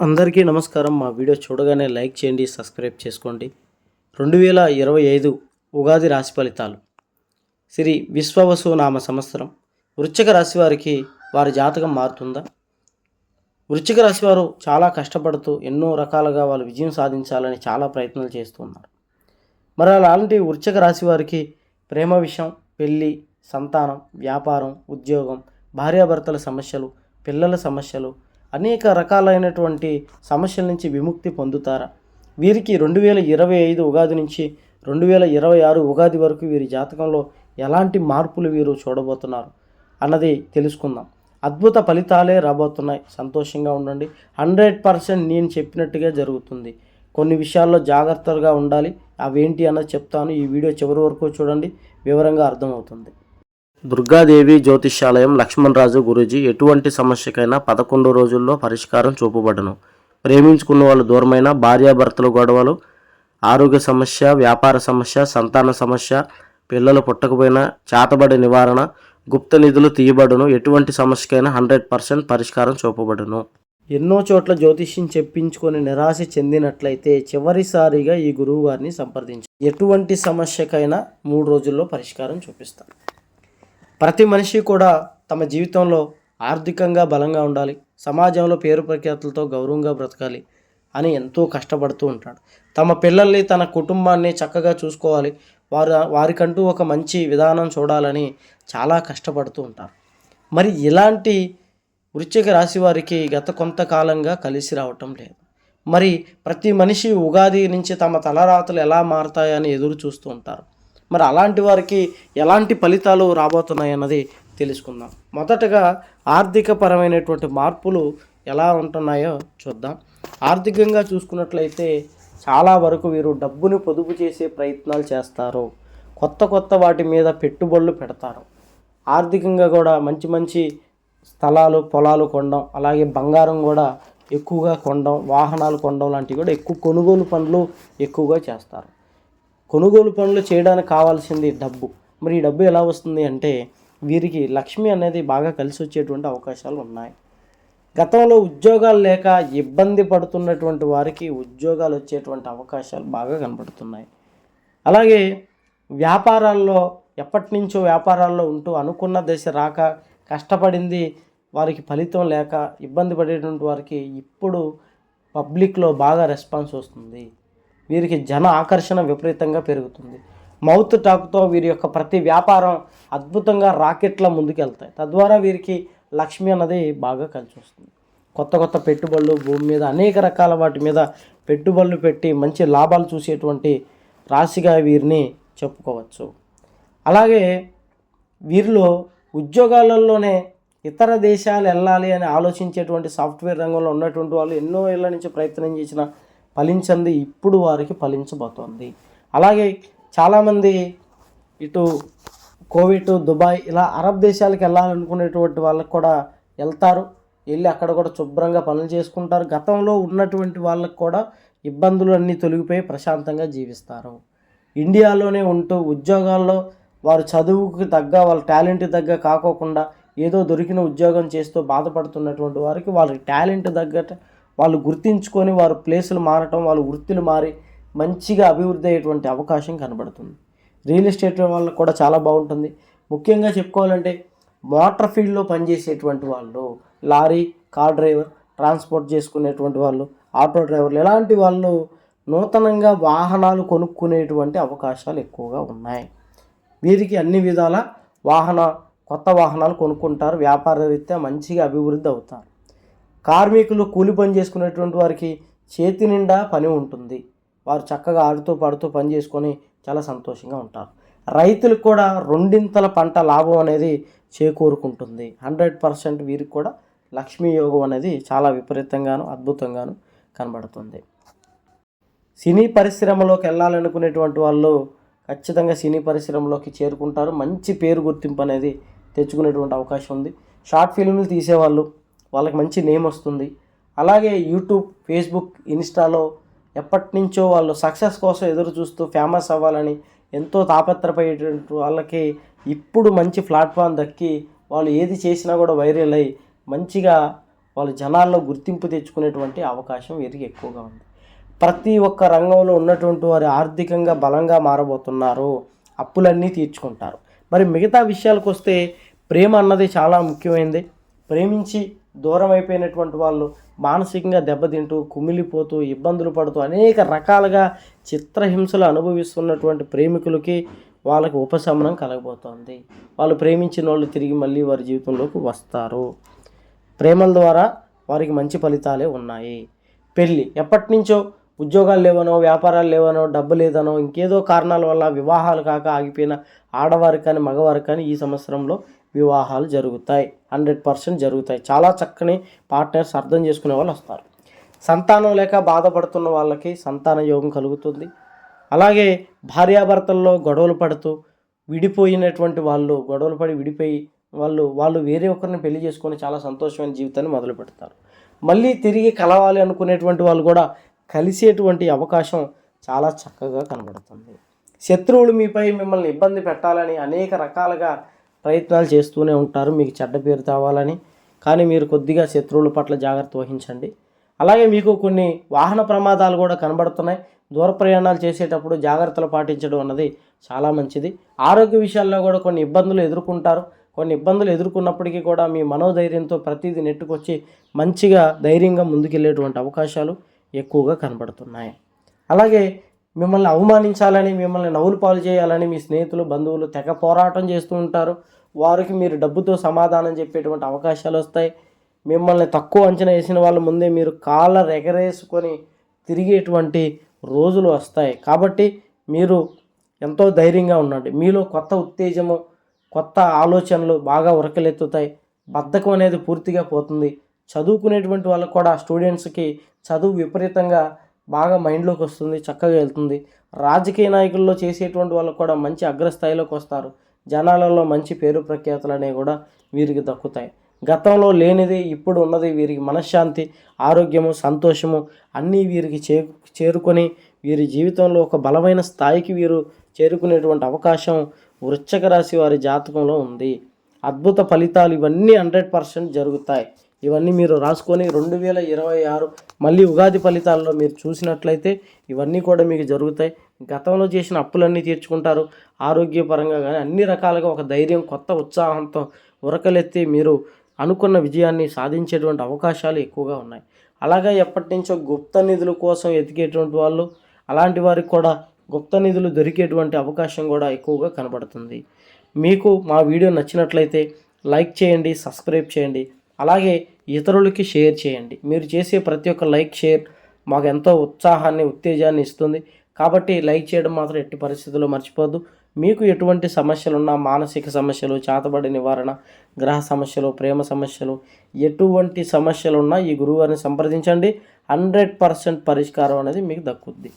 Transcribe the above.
అందరికీ నమస్కారం. మా వీడియో చూడగానే లైక్ చేయండి సబ్స్క్రైబ్ చేసుకోండి. రెండు వేల ఇరవై ఐదు ఉగాది రాశి ఫలితాలు. శ్రీ విశ్వవసు నామ సంవత్సరం. వృశ్చిక రాశి వారికి వారి జాతకం మారుతుందా? వృశ్చిక రాశి వారు చాలా కష్టపడుతూ ఎన్నో రకాలుగా వాళ్ళు విజయం సాధించాలని చాలా ప్రయత్నాలు చేస్తున్నారు మరి అలాంటి వృశ్చిక రాశి వారికి ప్రేమ విషయం పెళ్ళి సంతానం వ్యాపారం ఉద్యోగం భార్యాభర్తల సమస్యలు పిల్లల సమస్యలు అనేక రకాలైనటువంటి సమస్యల నుంచి విముక్తి పొందుతారా? వీరికి రెండు వేల ఇరవై ఐదు ఉగాది నుంచి రెండు వేల ఇరవై ఆరు ఉగాది వరకు వీరి జాతకంలో ఎలాంటి మార్పులు వీరు చూడబోతున్నారు అన్నది తెలుసుకుందాం. అద్భుత ఫలితాలే రాబోతున్నాయి. సంతోషంగా ఉండండి. హండ్రెడ్ పర్సెంట్ నేను చెప్పినట్టుగా జరుగుతుంది. కొన్ని విషయాల్లో జాగ్రత్తగా ఉండాలి. అవేంటి అన్నది చెప్తాను. ఈ వీడియో చివరి వరకు చూడండి. వివరంగా అర్థమవుతుంది. దుర్గాదేవి జ్యోతిష్యాలయం లక్ష్మణరాజు గురూజీ ఎటువంటి సమస్యకైనా పదకొండు రోజుల్లో పరిష్కారం చూపబడను. ప్రేమించుకున్న వాళ్ళు దూరమైన భార్యాభర్తల గొడవలు ఆరోగ్య సమస్య వ్యాపార సమస్య సంతాన సమస్య పిల్లలు పుట్టకపోయినా చేతబడి నివారణ గుప్త నిధులు తీయబడును. ఎటువంటి సమస్యకైనా హండ్రెడ్ పర్సెంట్ పరిష్కారం చూపబడును. ఎన్నో చోట్ల జ్యోతిష్యం చెప్పించుకొని నిరాశ చెందినట్లయితే చివరిసారిగా ఈ గురువు గారిని సంప్రదించు. ఎటువంటి సమస్యకైనా మూడు రోజుల్లో పరిష్కారం చూపిస్తాను. ప్రతి మనిషి కూడా తమ జీవితంలో ఆర్థికంగా బలంగా ఉండాలి. సమాజంలో పేరు ప్రఖ్యాతులతో గౌరవంగా బ్రతకాలి అని ఎంతో కష్టపడుతూ ఉంటాడు. తమ పిల్లల్ని తన కుటుంబాన్ని చక్కగా చూసుకోవాలి. వారు వారికంటూ ఒక మంచి విధానం చూడాలని చాలా కష్టపడుతూ ఉంటారు. మరి ఇలాంటి వృశ్చిక రాశి వారికి గత కొంతకాలంగా కలిసి రావటం లేదు. మరి ప్రతి మనిషి ఉగాది నుంచి తమ తలరాతలు ఎలా మారతాయని ఎదురు చూస్తూ ఉంటారు. మరి అలాంటి వారికి ఎలాంటి ఫలితాలు రాబోతున్నాయన్నది తెలుసుకుందాం. మొదటగా ఆర్థిక పరమైనటువంటి మార్పులు ఎలా ఉంటున్నాయో చూద్దాం. ఆర్థికంగా చూసుకున్నట్లయితే చాలా వరకు వీరు డబ్బుని పొదుపు చేసే ప్రయత్నాలు చేస్తారు. కొత్త కొత్త వాటి మీద పెట్టుబడులు పెడతారు. ఆర్థికంగా కూడా మంచి మంచి స్థలాలు పొలాలు కొనడం అలాగే బంగారం కూడా ఎక్కువగా కొనడం వాహనాలు కొనడం లాంటివి కూడా ఎక్కువ కొనుగోలు పనులు ఎక్కువగా చేస్తారు. కొనుగోలు పనులు చేయడానికి కావాల్సింది డబ్బు. మరి ఈ డబ్బు ఎలా వస్తుంది అంటే వీరికి లక్ష్మి అనేది బాగా కలిసి వచ్చేటువంటి అవకాశాలు ఉన్నాయి. గతంలో ఉద్యోగాలు లేక ఇబ్బంది పడుతున్నటువంటి వారికి ఉద్యోగాలు వచ్చేటువంటి అవకాశాలు బాగా కనబడుతున్నాయి. అలాగే వ్యాపారాల్లో ఎప్పటి నుంచో వ్యాపారాల్లో ఉంటూ అనుకున్న దశ రాక కష్టపడింది వారికి ఫలితం లేక ఇబ్బంది పడేటువంటి వారికి ఇప్పుడు పబ్లిక్లో బాగా రెస్పాన్స్ వస్తుంది. వీరికి జన ఆకర్షణ విపరీతంగా పెరుగుతుంది. మౌత్ టాక్తో వీరి యొక్క ప్రతి వ్యాపారం అద్భుతంగా రాకెట్ల ముందుకెళ్తాయి తద్వారా వీరికి లక్ష్మి అన్నది బాగా కలిసి వస్తుంది. కొత్త కొత్త పెట్టుబడులు భూమి మీద అనేక రకాల వాటి మీద పెట్టుబడులు పెట్టి మంచి లాభాలు చూసేటువంటి రాశిగా వీరిని చెప్పుకోవచ్చు. అలాగే వీరిలో ఉద్యోగాలలోనే ఇతర దేశాలు వెళ్ళాలి అని ఆలోచించేటువంటి సాఫ్ట్వేర్ రంగంలో ఉన్నటువంటి వాళ్ళు ఎన్నో ఏళ్ళ నుంచి ప్రయత్నం చేసిన ఫలించింది ఇప్పుడు వారికి ఫలించబోతోంది. అలాగే చాలామంది ఇటు కోవిడ్ దుబాయ్ ఇలా అరబ్ దేశాలకు వెళ్ళాలనుకునేటువంటి వాళ్ళకు కూడా వెళ్తారు. వెళ్ళి అక్కడ కూడా శుభ్రంగా పనులు చేసుకుంటారు. గతంలో ఉన్నటువంటి వాళ్ళకు కూడా ఇబ్బందులు అన్నీ తొలగిపోయి ప్రశాంతంగా జీవిస్తారు. ఇండియాలోనే ఉంటూ ఉద్యోగాల్లో వారు చదువుకు తగ్గ వాళ్ళ టాలెంట్ తగ్గ కాకోకుండా ఏదో దొరికిన ఉద్యోగం చేస్తూ బాధపడుతున్నటువంటి వారికి వాళ్ళ టాలెంట్ తగ్గట వాళ్ళు గుర్తించుకొని వారు ప్లేసులు మారటం వాళ్ళు వృత్తులు మారి మంచిగా అభివృద్ధి అయ్యేటువంటి అవకాశం కనబడుతుంది. రియల్ ఎస్టేట్ వల్ల కూడా చాలా బాగుంటుంది. ముఖ్యంగా చెప్పుకోవాలంటే మోటార్ ఫీల్డ్లో పనిచేసేటువంటి వాళ్ళు లారీ కార్ డ్రైవర్ ట్రాన్స్పోర్ట్ చేసుకునేటువంటి వాళ్ళు ఆటో డ్రైవర్లు ఇలాంటి వాళ్ళు నూతనంగా వాహనాలు కొనుక్కునేటువంటి అవకాశాలు ఎక్కువగా ఉన్నాయి. వీరికి అన్ని విధాల వాహన కొత్త వాహనాలు కొనుక్కుంటారు. వ్యాపార రీత్యా మంచిగా అభివృద్ధి అవుతారు. కార్మికులు కూలి పని చేసుకునేటువంటి వారికి చేతి నిండా పని ఉంటుంది. వారు చక్కగా ఆడుతూ పాడుతూ పని చేసుకొని చాలా సంతోషంగా ఉంటారు. రైతులకు కూడా రెండింతల పంట లాభం అనేది చేకూరుకుంటుంది. హండ్రెడ్ పర్సెంట్ వీరికి కూడా లక్ష్మీ యోగం అనేది చాలా విపరీతంగాను అద్భుతంగాను కనబడుతుంది. సినీ పరిశ్రమలోకి వెళ్ళాలనుకునేటువంటి వాళ్ళు ఖచ్చితంగా సినీ పరిశ్రమలోకి చేరుకుంటారు. మంచి పేరు గుర్తింపు అనేది తెచ్చుకునేటువంటి అవకాశం ఉంది. షార్ట్ ఫిల్మ్లు తీసేవాళ్ళు వాళ్ళకి మంచి నేమ్ వస్తుంది. అలాగే యూట్యూబ్ ఫేస్బుక్ ఇన్స్టాలో ఎప్పటి నుంచో వాళ్ళు సక్సెస్ కోసం ఎదురు చూస్తూ ఫేమస్ అవ్వాలని ఎంతో తాపత్రపడేటువంటి వాళ్ళకి ఇప్పుడు మంచి ప్లాట్ఫామ్ దక్కి వాళ్ళు ఏది చేసినా కూడా వైరల్ అయ్యి మంచిగా వాళ్ళు జనాల్లో గుర్తింపు తెచ్చుకునేటువంటి అవకాశం వీరికి ఎక్కువగా ఉంది. ప్రతి ఒక్క రంగంలో ఉన్నటువంటి వారు ఆర్థికంగా బలంగా మారబోతున్నారు. అప్పులన్నీ తీర్చుకుంటారు. మరి మిగతా విషయాలకు వస్తే ప్రేమ అన్నది చాలా ముఖ్యమైనది ప్రేమించి దూరం అయిపోయినటువంటి వాళ్ళు మానసికంగా దెబ్బతింటూ కుమిలిపోతూ ఇబ్బందులు పడుతూ అనేక రకాలుగా చిత్రహింసలు అనుభవిస్తున్నటువంటి ప్రేమికులకి వాళ్ళకి ఉపశమనం కలగబోతోంది. వాళ్ళు ప్రేమించిన వాళ్ళు తిరిగి మళ్ళీ వారి జీవితంలోకి వస్తారు. ప్రేమల ద్వారా వారికి మంచి ఫలితాలే ఉన్నాయి. పెళ్ళి ఎప్పటి నుంచో ఉద్యోగాలు లేవనో వ్యాపారాలు లేవనో డబ్బు లేదనో ఇంకేదో కారణాల వల్ల వివాహాలు కాక ఆగిపోయిన ఆడవారు కానీ మగవారికి కానీ ఈ సంవత్సరంలో వివాహాలు జరుగుతాయి. హండ్రెడ్ పర్సెంట్ జరుగుతాయి. చాలా చక్కని పార్ట్నర్స్ అర్థం చేసుకునే వాళ్ళు వస్తారు. సంతానం లేక బాధపడుతున్న వాళ్ళకి సంతాన యోగం కలుగుతుంది. అలాగే భార్యాభర్తల్లో గొడవలు పడుతూ విడిపోయినటువంటి వాళ్ళు గొడవలు పడి విడిపోయి వాళ్ళు వాళ్ళు వేరే ఒకరిని పెళ్ళి చేసుకొని చాలా సంతోషమైన జీవితాన్ని మొదలు పెడతారు. మళ్ళీ తిరిగి కలవాలి అనుకునేటువంటి వాళ్ళు కూడా కలిసేటువంటి అవకాశం చాలా చక్కగా కనబడుతుంది. శత్రువులు మీపై మిమ్మల్ని ఇబ్బంది పెట్టాలని అనేక రకాలుగా ప్రయత్నాలు చేస్తూనే ఉంటారు. మీకు చెడ్డ పేరు తేవాలని. కానీ మీరు కొద్దిగా శత్రువుల పట్ల జాగ్రత్త వహించండి. అలాగే మీకు కొన్ని వాహన ప్రమాదాలు కూడా కనబడుతున్నాయి. దూర ప్రయాణాలు చేసేటప్పుడు జాగ్రత్తలు పాటించడం అన్నది చాలా మంచిది. ఆరోగ్య విషయాల్లో కూడా కొన్ని ఇబ్బందులు ఎదుర్కొంటారు. కొన్ని ఇబ్బందులు ఎదుర్కొన్నప్పటికీ కూడా మీ మనోధైర్యంతో ప్రతిదీ నెట్టుకొచ్చి మంచిగా ధైర్యంగా ముందుకెళ్ళేటువంటి అవకాశాలు ఎక్కువగా కనబడుతున్నాయి. అలాగే మిమ్మల్ని అవమానించాలని మిమ్మల్ని నవ్వులు పాలు చేయాలని మీ స్నేహితులు బంధువులు తెగ పోరాటం చేస్తూ ఉంటారు. వారికి మీరు డబ్బుతో సమాధానం చెప్పేటువంటి అవకాశాలు వస్తాయి. మిమ్మల్ని తక్కువ అంచనా వేసిన వాళ్ళ ముందే మీరు కాళ్ళ ఎగరేసుకొని తిరిగేటువంటి రోజులు వస్తాయి. కాబట్టి మీరు ఎంతో ధైర్యంగా ఉండండి. మీలో కొత్త ఉత్తేజము కొత్త ఆలోచనలు బాగా ఉరకలెత్తుతాయి. బద్ధకం అనేది పూర్తిగా పోతుంది. చదువుకునేటువంటి వాళ్ళకు కూడా స్టూడెంట్స్కి చదువు విపరీతంగా బాగా మైండ్లోకి వస్తుంది చక్కగా వెళ్తుంది. రాజకీయ నాయకుల్లో చేసేటువంటి వాళ్ళు కూడా మంచి అగ్రస్థాయిలోకి వస్తారు. జనాలలో మంచి పేరు ప్రఖ్యాతులు అనేవి కూడా వీరికి దక్కుతాయి. గతంలో లేనిది ఇప్పుడు ఉన్నది వీరికి మనశ్శాంతి ఆరోగ్యము సంతోషము అన్నీ వీరికి చే చేరుకొని వీరి జీవితంలో ఒక బలమైన స్థాయికి వీరు చేరుకునేటువంటి అవకాశం వృశ్చిక రాశి వారి జాతకంలో ఉంది. అద్భుత ఫలితాలు ఇవన్నీ హండ్రెడ్ పర్సెంట్ జరుగుతాయి. ఇవన్నీ మీరు రాసుకొని రెండు వేల ఇరవై ఆరు మళ్ళీ ఉగాది ఫలితాల్లో మీరు చూసినట్లయితే ఇవన్నీ కూడా మీకు జరుగుతాయి. గతంలో చేసిన అప్పులన్నీ తీర్చుకుంటారు. ఆరోగ్యపరంగా కానీ అన్ని రకాలుగా ఒక ధైర్యం కొత్త ఉత్సాహంతో ఉరకలెత్తి మీరు అనుకున్న విజయాన్ని సాధించేటువంటి అవకాశాలు ఎక్కువగా ఉన్నాయి. అలాగే ఎప్పటి నుంచో గుప్త నిధుల కోసం ఎతికేటువంటి వాళ్ళు అలాంటి వారికి కూడా గుప్త నిధులు దొరికేటువంటి అవకాశం కూడా ఎక్కువగా కనబడుతుంది. మీకు మా వీడియో నచ్చినట్లయితే లైక్ చేయండి సబ్స్క్రైబ్ చేయండి. అలాగే ఇతరులకి షేర్ చేయండి. మీరు చేసే ప్రతి ఒక్క లైక్ షేర్ మాకు ఎంతో ఉత్సాహాన్ని ఉత్తేజాన్ని ఇస్తుంది. కాబట్టి లైక్ చేయడం మాత్రం ఎట్టి పరిస్థితుల్లో మర్చిపోద్దు మీకు ఎటువంటి సమస్యలున్నా మానసిక సమస్యలు చేతబడి నివారణ గ్రహ సమస్యలు ప్రేమ సమస్యలు ఎటువంటి సమస్యలున్నా ఈ గురువుగారిని సంప్రదించండి. హండ్రెడ్ పర్సెంట్ పరిష్కారం అనేది మీకు దక్కుద్ది.